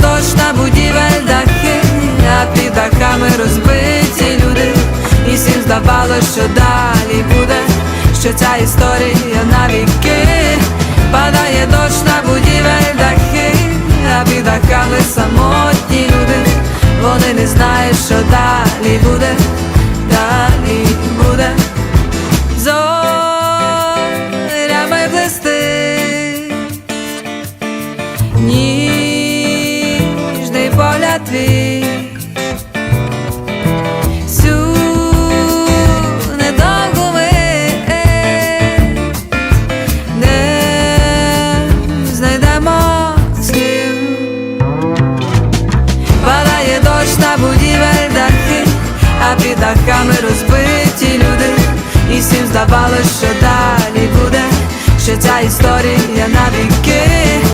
дощ на будівель дахи, а під дахами розбиті люди, і всім здавалось, що далі буде, що ця історія навіки, падає дощ на будівель дахи, а під дахами самотні люди, вони не знають, що далі буде, далі буде. Зорями блисти. Ніжний погляд твій Всю недовгу не знайдемо слів дощ на будівель дахи, а під розбиті люди, і всім здавалось, що далі буде, що ця історія навіки